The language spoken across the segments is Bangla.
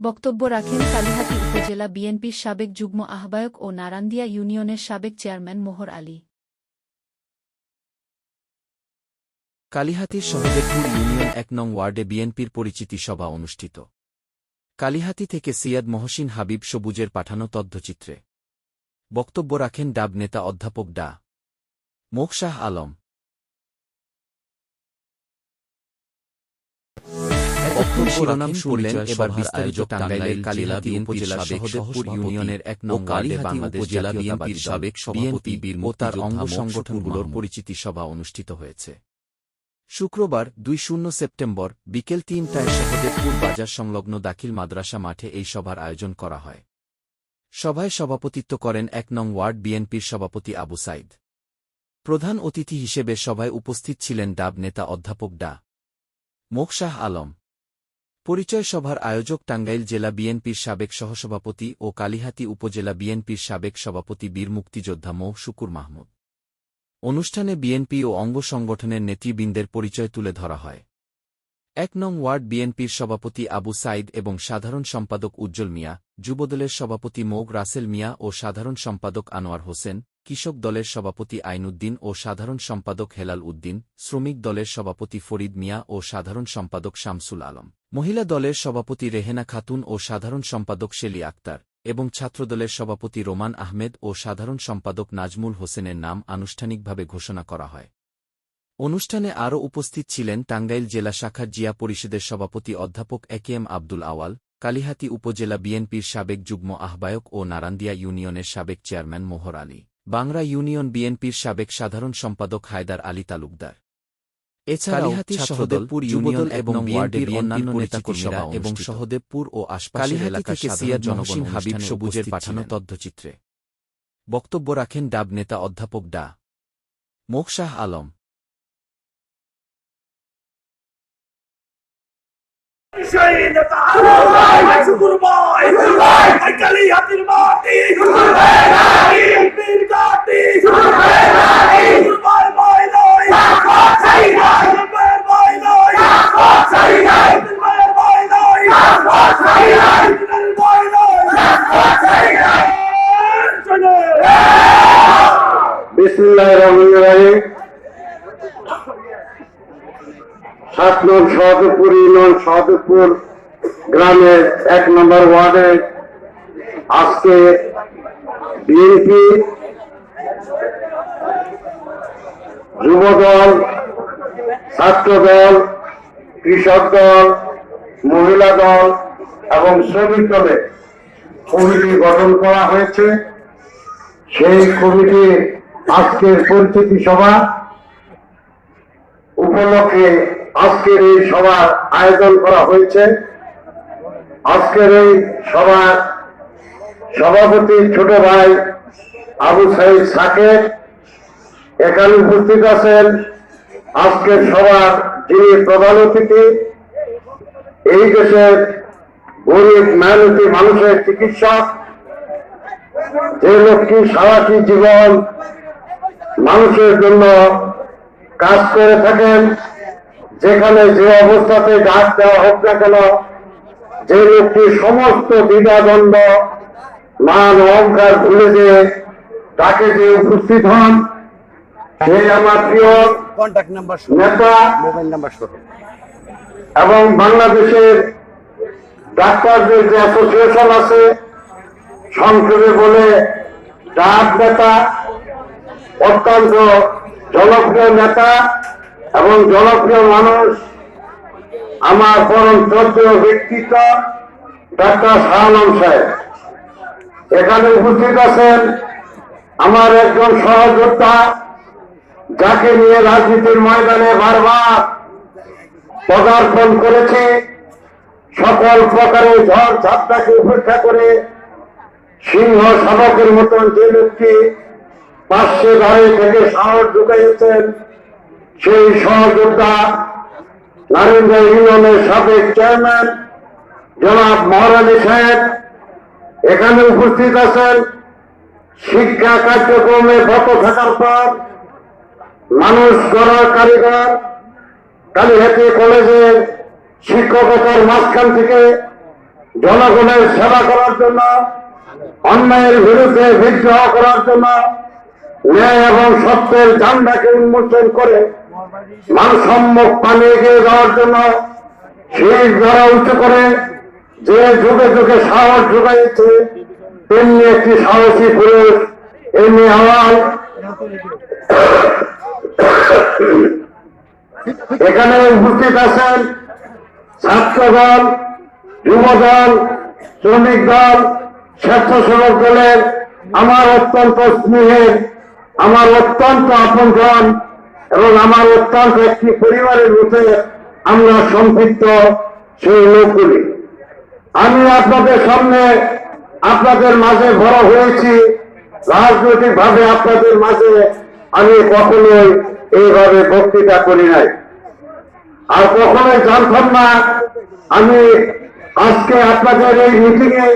বক্তব্য রাখেন কালিহাতী উপজেলা বিএনপির সাবেক যুগ্ম আহ্বায়ক ও নারান্দিয়া ইউনিয়নের সাবেক চেয়ারম্যান মোহর আলী। কালিহাতির সহদেবপুর ইউনিয়ন এক নং ওয়ার্ডে বিএনপির পরিচিতি সভা অনুষ্ঠিত। কালিহাতি থেকে সিয়াদ মহসিন হাবিব সবুজের পাঠানো তথ্যচিত্রে। বক্তব্য রাখেন ডাব নেতা অধ্যাপক ডা। মোকশাহ আলম। শিরোনাম শুনলেন এবার বিস্তারিত টাঙ্গাইলের উপজেলা সহদেবপুর ইউনিয়নের এক নং ওয়ার্ডে বাংলাদেশ জেলা বিএনপির সাবেক সভাপতি বীর ও তার অঙ্গ সংগঠনগুলোর পরিচিতি সভা অনুষ্ঠিত হয়েছে। শুক্রবার দুই শূন্য সেপ্টেম্বর বিকেল তিনটায় সহদেবপুর বাজার সংলগ্ন দাখিল মাদ্রাসা মাঠে এই সভার আয়োজন করা হয়। সভায় সভাপতিত্ব করেন এক নং ওয়ার্ড বিএনপির সভাপতি আবু সাইদ। প্রধান অতিথি হিসেবে সভায় উপস্থিত ছিলেন ডাব নেতা অধ্যাপক ডা। মোকশাহ আলম। পরিচয় সভার আয়োজক টাঙ্গাইল জেলা বিএনপির সাবেক সহসভাপতি ও কালিহাতি উপজেলা বিএনপির সাবেক সভাপতি বীর মুক্তিযোদ্ধা মৌ. শুকুর মাহমুদ। অনুষ্ঠানে বিএনপি ও অঙ্গ সংগঠনের নেতৃবৃন্দের পরিচয় তুলে ধরা হয়। এক নং ওয়ার্ড বিএনপির সভাপতি আবু সাইদ এবং সাধারণ সম্পাদক উজ্জ্বল মিয়া, যুবদলের সভাপতি মৌগ রাসেল মিয়া ও সাধারণ সম্পাদক আনোয়ার হোসেন, কৃষক দলের সভাপতি আইনুদ্দিন ও সাধারণ সম্পাদক হেলাল উদ্দিন, শ্রমিক দলের সভাপতি ফরিদ মিয়া ও সাধারণ সম্পাদক শামসুল আলম। মহিলা দলের সভাপতি রেহেনা খাতুন ও সাধারণ সম্পাদক শেলি আক্তার এবং ছাত্রদলের সভাপতি রোমান আহমেদ ও সাধারণ সম্পাদক নাজমুল হোসেনের নাম আনুষ্ঠানিকভাবে ঘোষণা করা হয়। অনুষ্ঠানে আরও উপস্থিত ছিলেন টাঙ্গাইল জেলা শাখার জিয়া পরিষদের সভাপতি অধ্যাপক A K M Abdul Awal, Kalihati উপজেলা বিএনপির সাবেক যুগ্ম আহ্বায়ক ও নারান্দিয়া ইউনিয়নের সাবেক চেয়ারম্যান মোহর আলী বাংরা ইউনিয়ন বিএনপির সাবেক সাধারণ সম্পাদক হায়দার আলী তালুকদার। এছাড়াও সহদেবপুর ইউনিয়ন এবং বিএনপির অন্যান্য নেতাকর্মীরা এবং সহদেবপুর ও আশপাশের এলাকার সিয়াদ জনগণ হাবিব সবুজের পাঠানো তথ্যচিত্রে। বক্তব্য রাখেন ডাব নেতা অধ্যাপক ডা মোকশাহ আলম। হাতির মাটি। সাত নং সহদপুর ইউনিয়ন সহদপুর গ্রামের এক নম্বর ওয়ার্ডে আজকে বিএনপি যুবদল ছাত্র দল কৃষক দল, মহিলা দল এবং শ্রমিক দলের কমিটি গঠন করা হয়েছে। সেই কমিটি আজকের পরিচিতি সভা উপলক্ষে আজকের এই সভার আয়োজন করা হয়েছে। আজকের এই সভার সভাপতি ছোট ভাই আবু সাইদ সাকেব এখানে উপস্থিত আছেন আজকের সভার যিনি প্রধান অতিথি, এই দেশের গরিব, মেহনতি মানুষের চিকিৎসক যে লোকটি সারাটি জীবন মানুষের জন্য কাজ করে থাকেন, যেখানে যে অবস্থাতে ডাক দেওয়া হোক না কেন, যে লোকটি সমস্ত দ্বিধাদ্বন্দ্ব মান, অহংকার ভুলে যে তাকে যে উপস্থিত হন। আমার প্রিয় কন্ট্যাক্ট নাম্বার নেতা মোবাইল নাম্বার সহ এবং বাংলাদেশের ডাক্তারদের যে অ্যাসোসিয়েশন আছে সংক্ষেপে বলে ডাক নেতা অত্যন্ত জনপ্রিয় নেতা এবং জনপ্রিয় মানুষ আমার পরম শ্রদ্ধেয় ব্যক্তিত্ব ডাক্তার শাহানম সাহেব। এখানে উপস্থিত আছেন আমার একজন সহযোদ্ধা যাকে নিয়ে রাজনীতির ময়দানে বারবার পদার্পণ করেছে, সকল প্রকারে ঝড় ঝাপটাকে উপেক্ষা করে সিংহ শাবকের মতন যে লোকটি পাশে দাঁড়িয়ে থেকে সাহস ঢুকাইছেন সেই সহযোদ্ধা নারেন্দ্র ইউনিয়নের সাবেক চেয়ারম্যান জনাব মহারানী সাহেব, এখানে উপস্থিত আছেন। শিক্ষা কার্যক্রমে বত থাকার পর মানুষ গড়ার কারিগর কালীহাতি কলেজের শিক্ষকতার মাঝখান থেকে জনগণের সেবা করার জন্য, অন্যায়ের বিরুদ্ধে বিদ্রোহ করার জন্য, ন্যায় এবং সত্যের ঝান্ডাকে উন্মোচন করে মানসম্মুখ পানি এগিয়ে যাওয়ার জন্য শীষ দ্বারা উঁচু করে যে যুগে যুগে সাহস যোগাইছে তেমনি একটি সাহসী পুরুষ এমনি আওয়াল। এখানে উপস্থিত আছেন ছাত্রদল, যুবদল শ্রমিক দল স্বেচ্ছাসেবক দলের আমার অত্যন্ত স্নেহের, আমার অত্যন্ত আপনজন এবং আমার অত্যন্ত একটি পরিবারের মধ্যে আমরা সম্পৃক্ত সেই লোকগুলি। আমি আপনাদের সামনে আপনাদের মাঝে বড় হয়েছি। রাজনৈতিক ভাবে আপনাদের মাঝে আমি কখনোই এইভাবে বক্তৃতা করি নাই। আর কখনোই জানতাম না, আমি আজকে আপনাদের এই মিটিং এ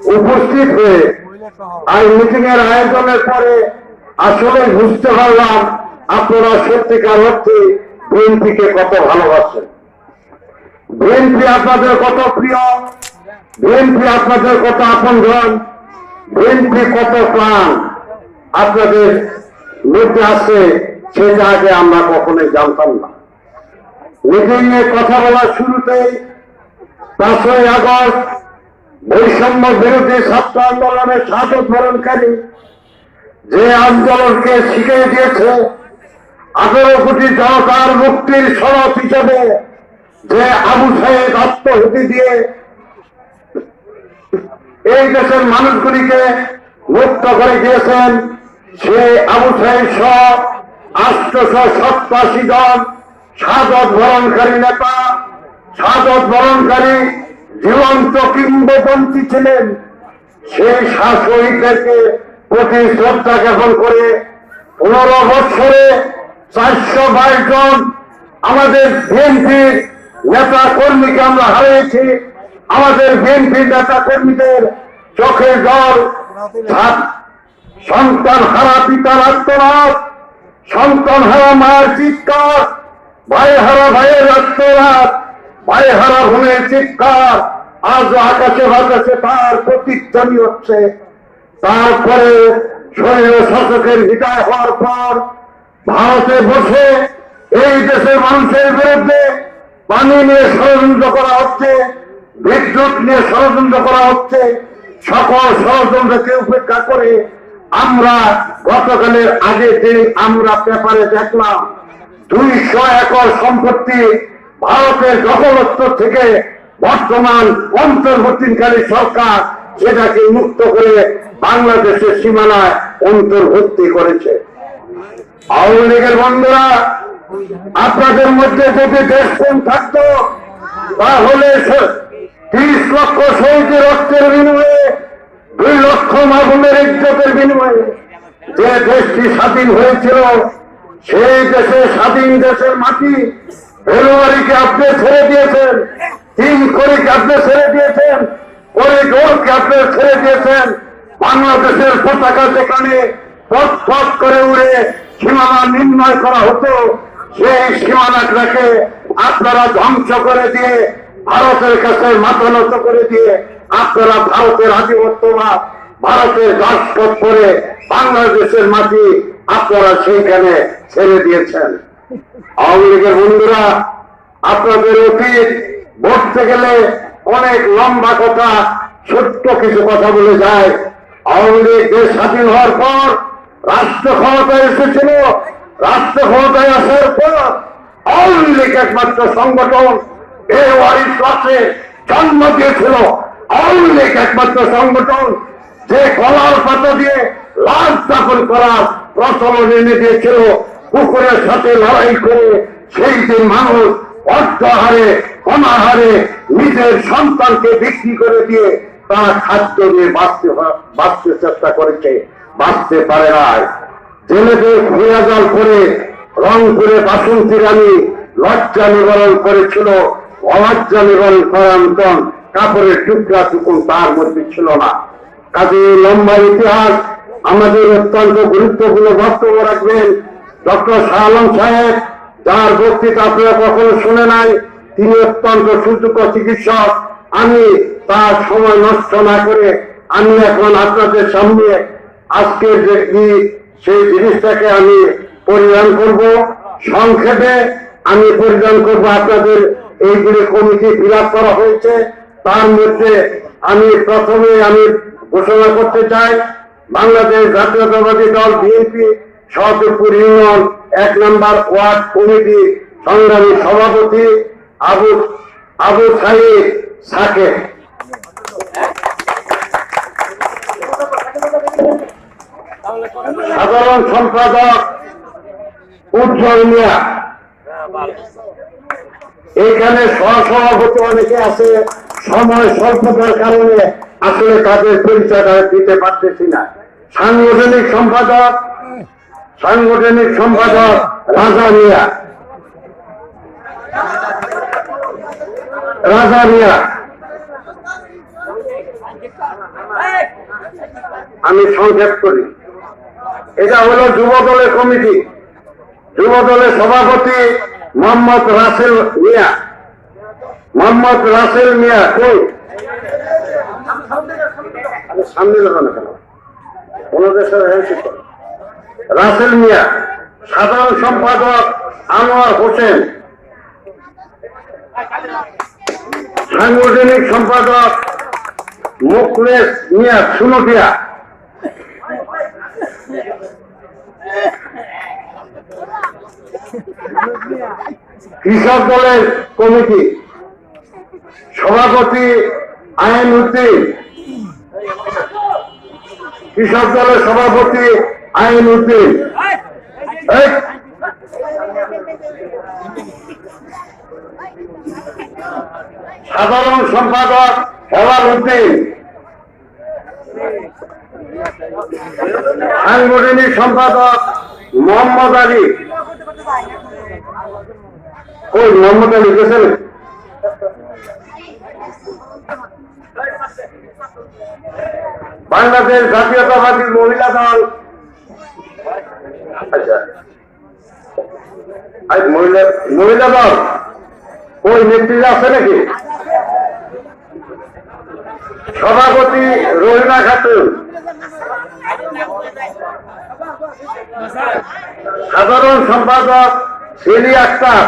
উপস্থিত হয়ে আর মিটিং এর আয়োজনের পরে আসলে বুঝতে পারলাম আপনারা সত্যিকার অর্থে বিএনপিকে কত ভালোবাসেন। বিএনপি আপনাদের কত প্রিয়, বিএনপি আপনাদের কত আপনজন, বিএনপি কত প্রাণ। আপনাদের মধ্যে আছে সেটা আগে আমরা কখনোই জানতাম না। মিটিং এ কথা বলার শুরুতেই পাঁচই আগস্ট বৈষম্য বিরোধী ছাত্র আন্দোলনের স্বাগত ধরণকারী যে আন্দোলনকে শিখিয়ে দিয়েছে, আঠারো কোটি জনতার মুক্তির সড়ক হিসেবে যে আবু সাহেব আত্মহুতি দিয়ে এই দেশের মানুষগুলিকে মুক্ত করে দিয়েছেন সে আবু সহ আষ্টশো সপ্তাশি জন সাদত বরণকারী নেতা, সাদত বরণকারী জীবন্ত কিংবদন্তি ছিলেন। সেই শহীদদেরকে প্রতি শ্রদ্ধা জ্ঞাপন করে পনেরো বছরে চারশো বাইশ জন আমাদের বিএনপির নেতা কর্মীকে আমরা হারিয়েছি। আমাদের বিএনপির নেতা কর্মীদের চোখে জল সন্তান হারা পিতার আত্মনাথ সন্তান হারা মায়ের চিৎকার, ভাই হারা ভাইয়ের আত্মনাথ ভাই হারা বোনের চিৎকার আজ আকাশে বাতাসে তার প্রতিধ্বনি হচ্ছে। তারপরে শরীর শাসকের বিদায় হওয়ার পর ভারতে বসে এই দেশের মানুষের বিরুদ্ধে পানি নিয়ে ষড়যন্ত্র করা হচ্ছে বিদ্যুৎ নিয়ে ষড়যন্ত্র করা হচ্ছে। সকল ষড়যন্ত্রকে উপেক্ষা করে আমরা গতকালের আগে দিন আমরা পেপারে দেখলাম, দুইশো একর সম্পত্তি ভারতের দখলত্ব থেকে বর্তমান অন্তর্বর্তীকারী সরকার সেটাকে মুক্ত করে বাংলাদেশের সীমানায় অন্তর্ভুক্তি করেছে। আওয়ামী লীগের বন্ধুরা, আপনাদের মধ্যে যদি দেশপ্রেম থাকতো, তাহলে তিরিশ লক্ষ শহীদের রক্তের বিনিময়ে দুই লক্ষ মাগুনের ইজ্জতের বিনিময়ে যে দেশটি স্বাধীন হয়েছিল, সেই দেশে স্বাধীন দেশের মাটি ফেব্রুয়ারিকে আপনি ছেড়ে দিয়েছেন, তিন কোটিকে আপনি ছেড়ে দিয়েছেন করিডোরকে আপনি ছেড়ে দিয়েছেন, বাংলাদেশের পতাকা যেখানে পথ করে উড়ে সীমানা নির্ণয় করা হতো, সেই সীমানাটাকে আপনারা ধ্বংস করে দিয়ে, ভারতের কাছে মাথা নত করে দিয়ে আপনারা ভারতের আধিপত্যবাদ ভারতের দর্শক করে বাংলাদেশের মাটি আপনারা সেইখানে ছেড়ে দিয়েছেন। আওয়ামী লীগের বন্ধুরা, আপনাদের অতীত বলতে গেলে অনেক লম্বা কথা, ছোট্ট কিছু কথা বলে যায়। আওয়ামী লীগ দেশ স্বাধীন হওয়ার পর, রাষ্ট্র ক্ষমতায় এসেছিল। রাষ্ট্র ক্ষমতায় আসার পর, আওয়ামী লীগ একমাত্র সংগঠন ওয়ারিস ক্লাসে জন্ম দিয়েছিল। আওয়ামী লীগ একমাত্র সংগঠন, যে কলার পাতা দিয়ে লাশ দাখল করার প্রচলন এনে দিয়েছিল কুকুরের সাথে লড়াই করে সেই দিন মানুষ অর্থহারে অনাহারে নিজের সন্তানকে বিক্রি করে দিয়ে তার খাদ্য দিয়ে বাঁচতে বাঁচতে চেষ্টা করেছে, বাঁচতে পারে নাই। জেলেদের জল করে রংপুরে বাসন্তী রানী লজ্জা নিবারণ করেছিল, অলজ্জা নিবারণ করার মতন কাপড়ের টুকরা টুকুন তার মধ্যে ছিল না। কাজে লম্বা ইতিহাস আমাদের অত্যন্ত গুরুত্বপূর্ণ বক্তব্য রাখবেন। ডক্টর শাহ আলম সাহেব, যার বক্তৃতা আপনারা কখনো শুনে নাই, তিনি অত্যন্ত সুযোগ্য চিকিৎসক। আমি তার সময় নষ্ট না করে আমি এখন আপনাদের সামনে আজকের যে সেই জিনিসটাকে আমি পরিধান করব। সংক্ষেপে আমি পরিধান করব আপনাদের, এইগুলি কমিটি ফিল করা হয়েছে। তার মধ্যে আমি প্রথমে আমি ঘোষণা করতে চাই, বাংলাদেশ জাতীয়তাবাদী দল, বিএনপি সহযোগপুর ইউনিয়ন, এক নম্বর ওয়ার্ড কমিটি, সংগ্রামী সভাপতি আবু আবু সাইদ সাকে। সাধারণ সম্পাদক উজ্জ্বল মিয়া। এখানে সহসভাপতি অনেকে আছে। সময় স্বল্পতার কারণে আসলে তাদের পরিচয়টা দিতে পারতেছি না। সাংগঠনিক সম্পাদক সাংগঠনিক সম্পাদক রাজা মিয়া। রাজা মিয়া। আমি সংক্ষেপ করি। এটা হলো যুব দলের কমিটি। যুব দলের সভাপতি মোহাম্মদ রাসেল মিয়া। মোহাম্মদ রাসেল মিয়া, কই? সামনে দেখো না কেন? হ্যান্ডশেক করো। রাসেল মিয়া, সাধারণ সম্পাদক আনোয়ার হোসেন। সাংগঠনিক সম্পাদক মুকলেশ মিয়া, সুনটিয়া। কৃষক দলের কমিটি। সভাপতি আইন উদ্দিন। কৃষক দলের সভাপতি আইন উদ্দিন। সাধারণ সম্পাদক হেলাল উদ্দিন। সাংগঠনিক সম্পাদক মোহাম্মদ আলী। ওই মোহাম্মদ আলী গেছেন? বাংলাদেশ জাতীয়তাবাদী মহিলা দল। মহিলা দল। ওই নেত্রীরা আছে নাকি? সভাপতি রহিমা খাতুন। সাধারণ সম্পাদক সেলি আক্তার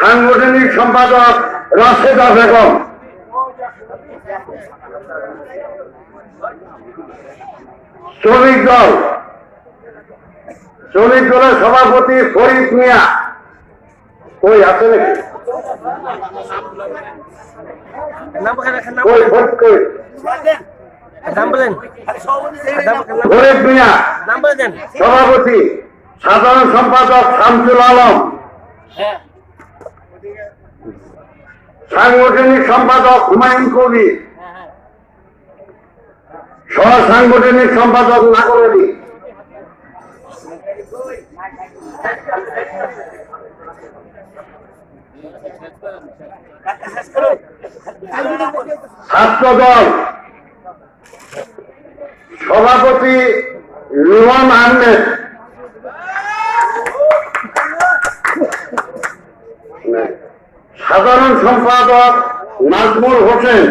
সাংগঠনিক সম্পাদক রাশেদা বেগম। শ্রমিক দল। শ্রমিক দলের সভাপতি ফরিদ মিয়া। ওই আছে নাকি? কই, ফরিদ বলেন মিয়া নাম সভাপতি সাধারণ সম্পাদক শামসুল আলম। সাংগঠনিক সম্পাদক হুমায়ুন কবির সহ সাংগঠনিক সম্পাদক নাগর ছাত্র দল সভাপতি রুমান আহমেদ। সাধারণ সম্পাদক নাজমুল হোসেন।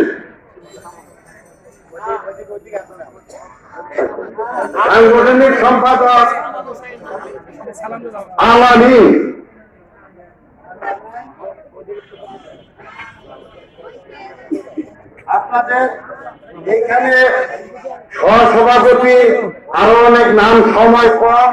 সাংগঠনিক সম্পাদক আলামী আপনাদের এইখানে সহসভাপতি আরও অনেক নাম সময় কম